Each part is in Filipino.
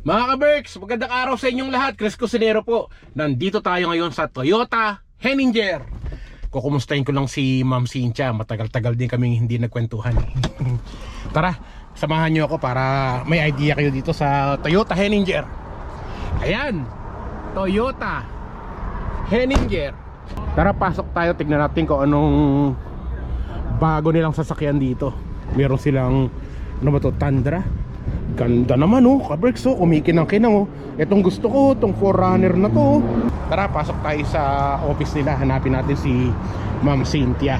Mga ka-Berks, magandang araw sa inyong lahat. Chris Cusinero po. Nandito tayo ngayon sa Toyota Henninger. Kukumustahin ko lang si Ma'am Cynthia. Matagal-tagal din kaming hindi nagkwentuhan. Tara, samahan niyo ako para may idea kayo dito sa Toyota Henninger. Ayan, Toyota Henninger. Tara, pasok tayo. Tignan natin kung anong bago nilang sasakyan dito. Meron silang, ano ba to, Tundra? Ganda naman oh, kabricks oh, kumikinang-kinang oh. Itong gusto ko, itong 4runner na to oh. Tara, pasok tayo sa office nila. Hanapin natin si Ma'am Cynthia.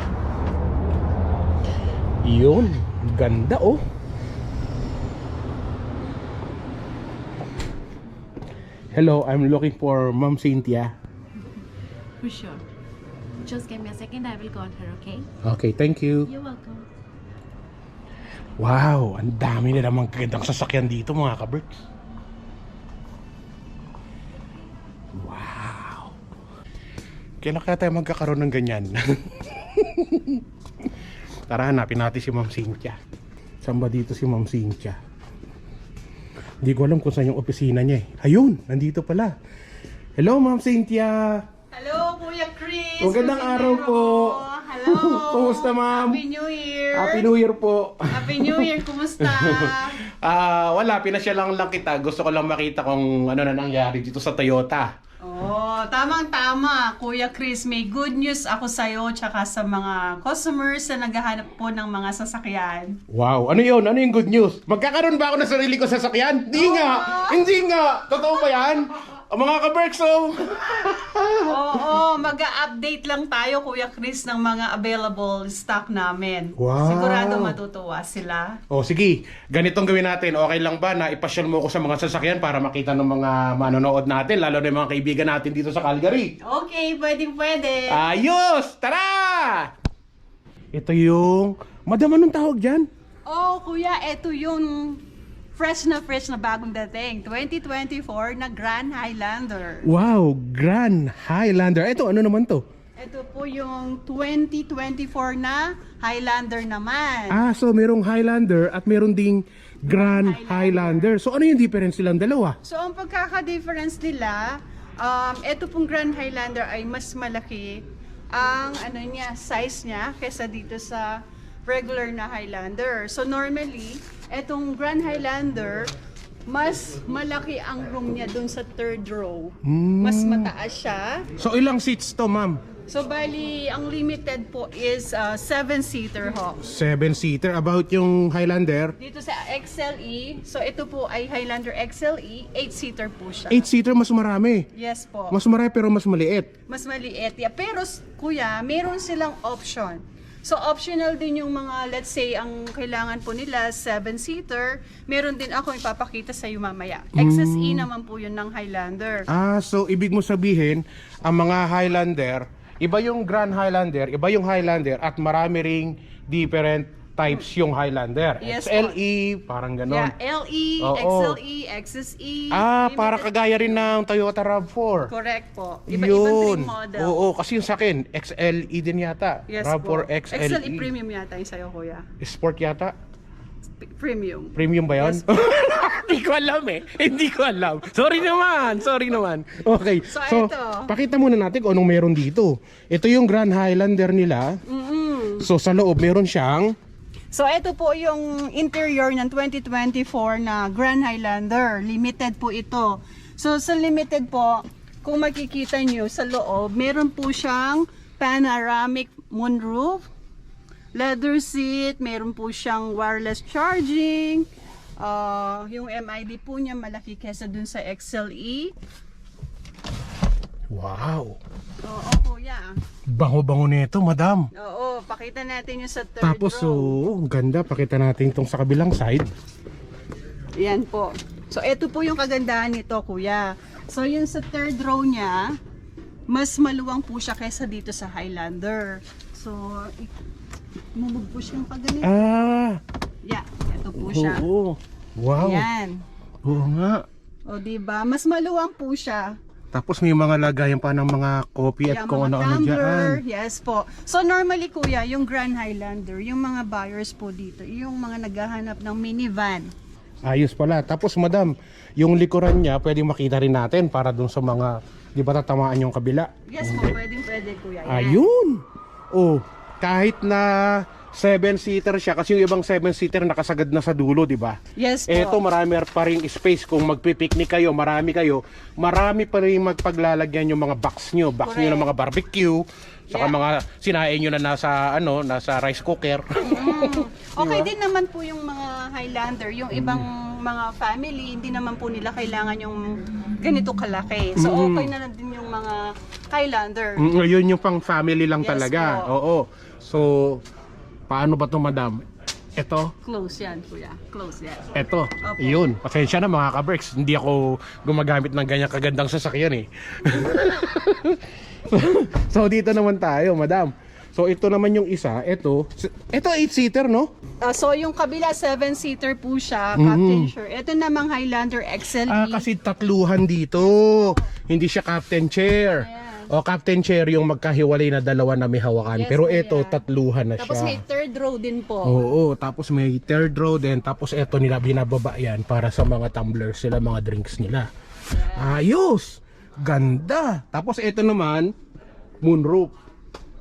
Yun, ganda oh. Hello, I'm looking for Ma'am Cynthia. For sure. Just give me a second, I will call her, okay? Okay, thank you. You're welcome. Wow, ang dami na namang gandang sasakyan dito mga kabricks. Wow. Kailan kaya tayo magkakaroon ng ganyan? Tara, hanapin natin si Ma'am Cynthia. Saan ba dito si Ma'am Cynthia? Hindi ko alam kung saan yung opisina niya eh. Ayun, nandito pala. Hello, Ma'am Cynthia. Hello, Kuya Chris! Magandang araw po. Hello! Kumusta, ma'am? Happy New Year! Happy New Year po. Happy New Year! Kumusta? Ah, wala, pinasya lang lang kita. Gusto ko lang makita kung ano na nangyari dito sa Toyota. oh, tamang-tama. Kuya Chris, may good news ako sa'yo tsaka sa mga customers na naghahanap po ng mga sasakyan. Wow, ano 'yon? Ano yung good news? Magkakaroon ba ako ng sarili ko sasakyan? Hindi nga. Hindi nga. Totoo ba 'yan? Ang mga ka-Berks, oh. Oo, mag-update lang tayo, Kuya Chris, ng mga available stock namin. Wow. Sigurado matutuwa sila. Oh, sige. Ganitong gawin natin. Okay lang ba na ipasyal mo ko sa mga sasakyan para makita ng mga manonood natin, lalo na yung mga kaibigan natin dito sa Calgary? Okay, pwedeng pwede. Ayos! Tara! Ito yung... Madam, anong tawag dyan? Oh, kuya, eto yung fresh na fresh na bagong dating. 2024 na Grand Highlander. Wow, Grand Highlander. Ito, ano naman to? Ito po yung 2024 na Highlander naman. Ah, so merong Highlander at meron ding Grand Highlander. So ano yung difference silang dalawa? So, ang pagkaka-difference nila, um, ito pong Grand Highlander ay mas malaki ang ano niya, size niya kesa dito sa regular na Highlander. So, normally, etong Grand Highlander, mas malaki ang room niya dun sa third row. Mas mataas siya. So ilang seats to, ma'am? So, bali, ang limited po is uh, seven-seater ho. Seven-seater. About yung Highlander, Dito sa XLE, so ito po ay Highlander XLE, eight-seater po siya. eight-seater mas marami. Yes po. Mas marami pero mas maliit. mas maliit. Yeah. Pero kuya, meron silang option. So optional din yung mga, let's say, ang kailangan po nila, seven-seater. Meron din ako ipapakita sa iyo mamaya. XSE naman po yun ng Highlander. Ah, so ibig mo sabihin, ang mga Highlander, iba yung Grand Highlander, iba yung Highlander at marami ring different types yung Highlander. Yes po. XLE, parang ganon. Yeah, LE, Oo. XLE, XSE. Ah, limited- para kagaya rin ng Toyota RAV4. Correct po. Iba-ibang trim model. Oo, kasi yung sa akin, XLE din yata. Yes RAV4 po. XLE. XLE premium yata yung sa'yo, kuya. Sport yata? P- Premium. Premium ba yun? Yes. Hindi ko alam eh. Hindi ko alam. Sorry naman. Sorry naman. Okay. So, So, ito. pakita muna natin kung anong meron dito. Ito yung Grand Highlander nila. Mm-mm. So, sa loob meron siyang So, ito po yung interior ng 2024 na Grand Highlander. Limited po ito. So, sa limited po, kung makikita nyo sa loob, meron po siyang panoramic moonroof, leather seat, meron po siyang wireless charging, ah, yung MID po niya malaki kesa dun sa. XLE. Wow. Oo, kuya. Bango-bango nito, madam. Oo, pakita natin yung sa third Tapos, row. ang ganda. Pakita natin itong sa kabilang side. Yan po. So, ito po yung kagandahan nito, kuya. So, yung sa third row niya, mas maluwang po siya kaysa dito sa Highlander. So, mumug po siyang pag ganito. Ah. Yeah, ito po siya. Oo. Wow. Yan. Oo nga. O, diba? Mas maluwang po siya. Tapos may mga lagayan pa ng mga coffee at Yeah, kung ano-ano dyan. Yes po. So normally kuya, yung Grand Highlander, yung mga buyers po dito, yung mga naghahanap ng minivan. Ayos pala. Tapos madam, yung likuran niya, pwede makita rin natin para dun sa mga, di ba tatamaan yung kabila? Yes po, pwedeng pwede kuya. Yan. Ayun! Oh, kahit na 7-seater siya, kasi yung ibang 7-seater nakasagad na sa dulo, di ba? Yes po. Eto marami pa rin space kung magpipiknik kayo, marami kayo, marami pa rin magpaglalagyan yung mga box nyo, box nyo ng mga barbecue, saka Yeah. mga sinain nyo na nasa ano, nasa rice cooker. Okay din naman po yung mga Highlander, yung ibang mga family, hindi naman po nila kailangan yung ganito kalaki. So Mm. okay na lang din yung mga Highlander. Mm, yun yung pang family lang Yes talaga. po. Oo. So paano ba 'to, madam? Ito, Close yan, kuya. Close yan. Eto, yun. Pasensya na mga ka-Berks, hindi ako gumagamit ng ganyan kagandang sasakyan eh. so dito naman tayo, madam. So ito naman yung isa, ito, ito 8-seater no? Ah, so yung kabila, 7-seater po siya, Mhm. Captain Sure. Ito namang Highlander XLE. Ah, kasi tatluhan dito. Hindi siya captain chair. Ayan. O captain chair yung magkahiwalay na dalawa na may hawakan. Yes, Pero ito, tatluhan na Tapos siya. may third row din po. Oo, tapos may third row din, tapos eto nila binababa yan para sa mga tumblers sila, mga drinks nila. Ayos! Ganda! Tapos eto naman, moonroof.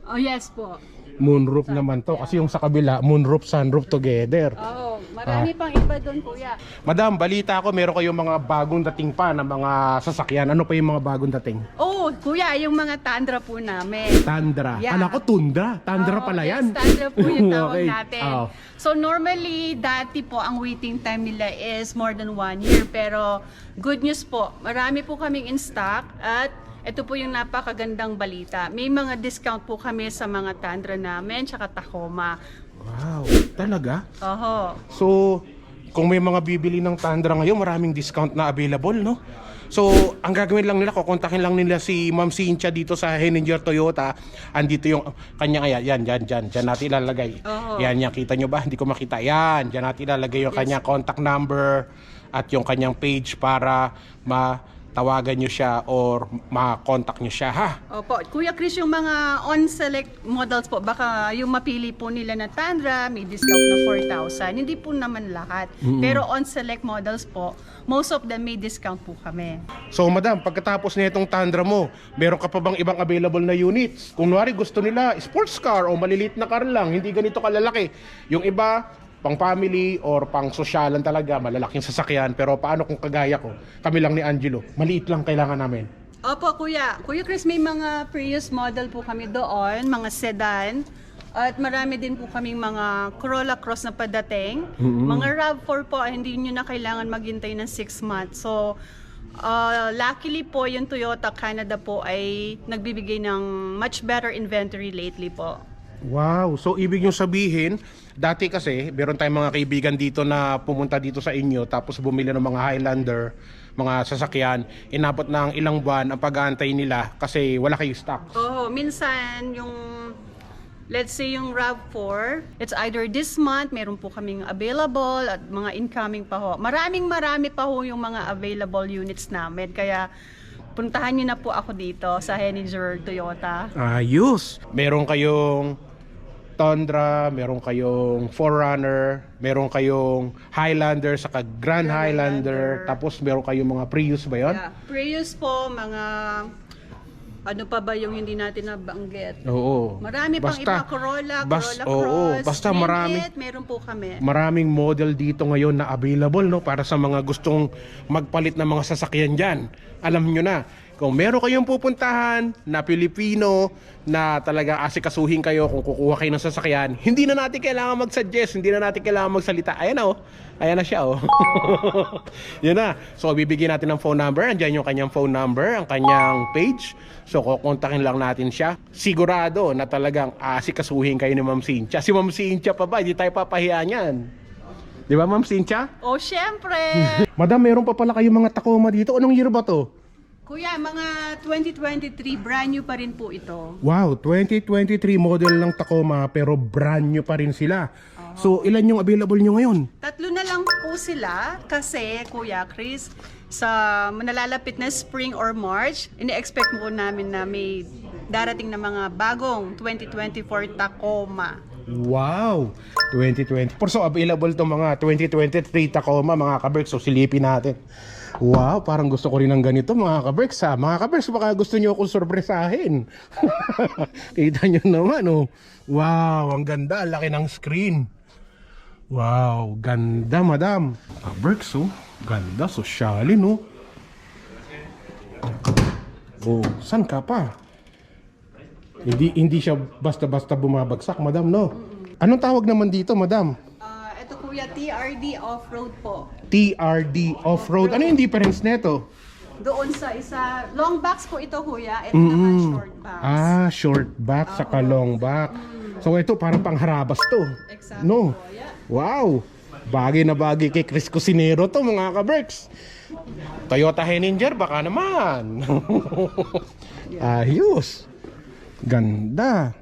Oh, yes po. Moonroof naman to kasi yung sa kabila, moonroof, sunroof together. Oh, marami pang iba doon, kuya. Madam, balita ko meron kayong mga bagong dating pa na mga sasakyan. Ano pa yung mga bagong dating? Oh, kuya, yung mga Tundra po namin. Tundra. Yeah. Kala ko Tundra. Tundra Oo, pala yes, yan. Tundra po yung tawag Okay. natin. Oo. So normally, dati po ang waiting time nila is more than one year. Pero good news po, marami po kaming in stock at ito po yung napakagandang balita. May mga discount po kami sa mga Tundra namin, tsaka Tacoma. Wow, talaga? Oho. So, kung may mga bibili ng Tundra ngayon, maraming discount na available, no? So, ang gagawin lang nila, kukontakin lang nila si Ma'am Cynthia dito sa Henninger Toyota. Andito yung kanya kaya, yan, yan, yan, dyan natin ilalagay. Oo. Yan, yan, kita nyo ba? Hindi ko makita. Yan, dyan natin ilalagay yung kanyang contact number at yung kanyang page para matawagan nyo siya or ma-contact nyo siya, ha? Opo. Kuya Chris, yung mga on-select models po, baka yung mapili po nila na Tundra, may discount na 4,000. Hindi po naman lahat. Pero on-select models po, most of them may discount po kami. So madam, pagkatapos na itong Tundra mo, meron ka pa bang ibang available na units? Kung wari gusto nila sports car o maliliit na car lang, hindi ganito kalalaki. Yung iba, pang family or pang sosyalan talaga, malalaking sasakyan. Pero paano kung kagaya ko, kami lang ni Angelo, maliit lang kailangan namin. Opo, kuya. Kuya Chris, may mga Prius model po kami doon, mga sedan. At marami din po kaming mga Corolla Cross na padating. Mga RAV4 po, ah, hindi nyo na kailangan maghintay ng 6 months. So, uh, luckily po, yung Toyota Canada po ay nagbibigay ng much better inventory lately po. Wow, so ibig nyo sabihin, dati kasi, meron tayong mga kaibigan dito na pumunta dito sa inyo tapos bumili ng mga Highlander, mga sasakyan, inabot ng ilang buwan ang pag-aantay nila kasi wala kayo stock. Oo, minsan yung let's say yung RAV4, it's either this month, meron po kaming available at mga incoming pa ho. Maraming marami pa ho yung mga available units namin. Kaya puntahan niyo na po ako dito sa Henninger Toyota. Ayos! Meron kayong Tundra, meron kayong Forerunner, meron kayong Highlander, saka Grand Highlander, Highlander. tapos meron kayong mga Prius ba yun? Yeah. Prius po, mga ano pa ba yung hindi natin nabanggit? Oo. Marami pang iba, Corolla, bas- Corolla oo, Cross, basta name marami. it, meron po kami. Maraming model dito ngayon na available no para sa mga gustong magpalit ng mga sasakyan diyan. Alam nyo na, kung meron kayong pupuntahan na Pilipino na talaga asikasuhin kayo kung kukuha kayo ng sasakyan, hindi na natin kailangan mag-suggest, hindi na natin kailangan magsalita. Ayan na oh. Ayan na siya oh. Yun na. So bibigyan natin ng phone number. Andiyan yung kanyang phone number, ang kanyang page. So kukontakin lang natin siya. Sigurado na talagang asikasuhin kayo ni Ma'am Cynthia. Si Ma'am Cynthia pa ba? Hindi tayo papahiya niyan. Di ba Ma'am Cynthia? Oh, syempre! Madam, meron pa pala kayong mga Tacoma dito. Anong year ba to? Kuya, mga 2023, brand new pa rin po ito. Wow, 2023 model ng Tacoma pero brand new pa rin sila. So, ilan yung available nyo ngayon? Tatlo na lang po sila kasi, Kuya Chris, sa nalalapit na spring or March, ini-expect po namin na may darating na mga bagong 2024 Tacoma. Wow! 2024. So available to mga 2023 Tacoma mga kaberks. So silipin natin. Wow, parang gusto ko rin ng ganito mga kaberks ha. Mga kaberks, baka gusto nyo akong sorpresahin. Kita nyo naman oh. Wow, ang ganda. Ang laki ng screen. Wow, ganda madam. Kaberks oh. Ganda, sosyalin oh. Oh, san ka pa? Hindi hindi siya basta-basta bumabagsak, madam, no? Anong tawag naman dito, madam? Ah, kuya, TRD off-road po. TRD off-road. Ano yung difference nito? Doon sa isa, long box po ito kuya, ito naman short box. Ah, short back saka long back. So ito parang pangharabas to. Exactly No. po, yeah. Wow. Bagay na bagay kay Chris Cusinero to mga ka-Berks. Toyota Henninger baka naman. Ayos. Ganda.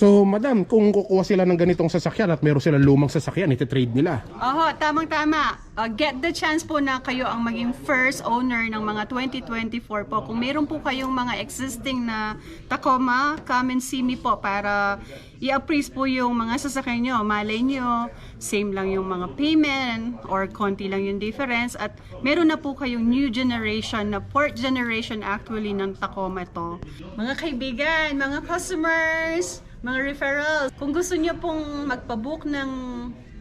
So, madam, kung kukuha sila ng ganitong sasakyan at meron silang lumang sasakyan, iti-trade nila. Oho, tamang-tama. Uh, get the chance po na kayo ang maging first owner ng mga 2024 po. Kung meron po kayong mga existing na Tacoma, come and see me po para i-appraise po yung mga sasakyan nyo. Malay nyo, same lang yung mga payment or konti lang yung difference. At meron na po kayong new generation na fourth generation actually ng Tacoma to. Mga kaibigan, mga customers, mga referrals, kung gusto nyo pong magpabook ng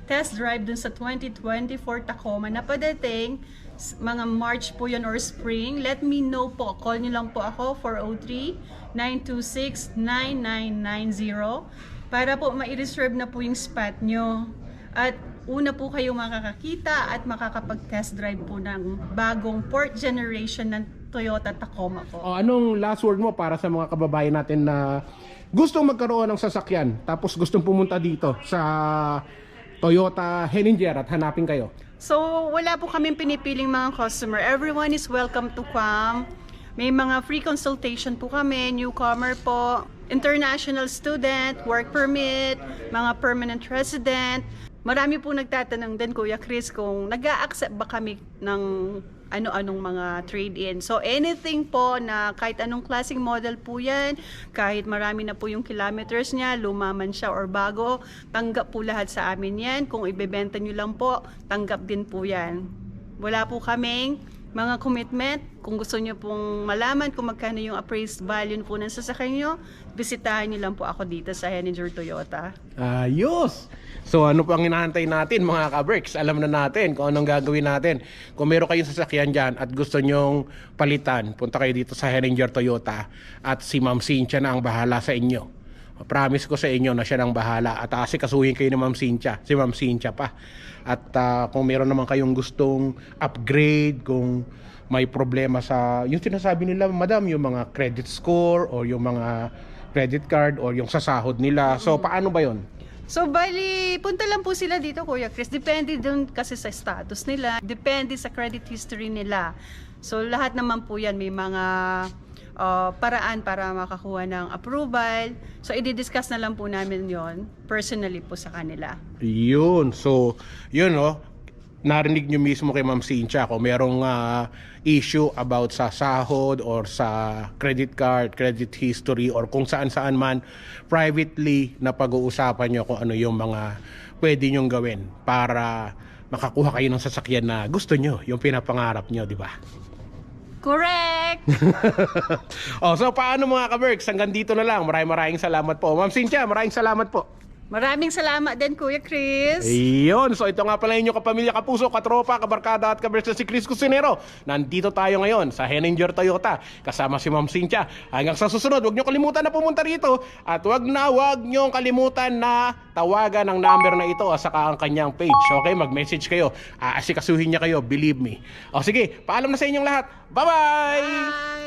test drive dun sa 2024 Tacoma na padating mga March po yun or spring, let me know po. Call nyo lang po ako 403-926-9990 para po ma-reserve na po yung spot nyo. At una po kayo makakakita at makakapag-test drive po ng bagong fourth generation ng Toyota Tacoma po. O, anong last word mo para sa mga kababayan natin na gustong magkaroon ng sasakyan tapos gustong pumunta dito sa Toyota Henninger at hanapin kayo? So, wala po kaming pinipiling mga customer. Everyone is welcome to come. May mga free consultation po kami, newcomer po, international student, work permit, mga permanent resident. Marami po nagtatanong din, Kuya Chris, kung nag accept ba kami ng ano-anong mga trade-in. So anything po na kahit anong klaseng model po yan, kahit marami na po yung kilometers niya, lumaman siya or bago, tanggap po lahat sa amin yan. Kung ibebenta nyo lang po, tanggap din po yan. Wala po kaming mga commitment. Kung gusto nyo pong malaman kung magkano yung appraised value po ng sasakyan nyo, bisitahin nyo lang po ako dito sa Henninger Toyota. Ayos! So ano pa ang hinahantay natin mga ka-Berks? Alam na natin kung anong gagawin natin. Kung meron kayong sasakyan dyan at gusto nyong palitan, punta kayo dito sa Henninger Toyota at si Ma'am Cynthia na ang bahala sa inyo. Promise ko sa inyo na siya nang bahala at asikasuhin kayo ni Ma'am Cynthia, si Ma'am Cynthia pa. At ah, kung meron naman kayong gustong upgrade, kung may problema sa, yung sinasabi nila, madam, yung mga credit score or yung mga credit card or yung sasahod nila. So, paano ba yon? So, bali, punta lang po sila dito, Kuya Chris. Depende dun kasi sa status nila. Depende sa credit history nila. So, lahat naman po yan may mga uh, paraan para makakuha ng approval. So, i-discuss na lang po namin yon personally po sa kanila. Yun. So, yun no. Narinig nyo mismo kay Ma'am Cynthia kung merong ah, issue about sa sahod or sa credit card, credit history or kung saan-saan man privately na pag-uusapan nyo kung ano yung mga pwede nyong gawin para makakuha kayo ng sasakyan na gusto nyo, yung pinapangarap nyo, di ba? Correct! oh, so paano mga ka-Berks? Hanggang dito na lang. Maraming maraming salamat po. Ma'am Cynthia, maraming salamat po. Maraming salamat din, Kuya Chris. Ayun, so ito nga pala inyong kapamilya, kapuso, katropa, kabarkada at kabersa si Chris Cusinero. Nandito tayo ngayon sa Henninger Toyota kasama si Ma'am Cynthia. Hanggang sa susunod, huwag nyo kalimutan na pumunta rito at huwag na huwag nyo kalimutan na tawagan ang number na ito at saka ang kanyang page. Okay, mag-message kayo. Aasikasuhin niya kayo, believe me. O sige, paalam na sa inyong lahat. Bye-bye! Bye!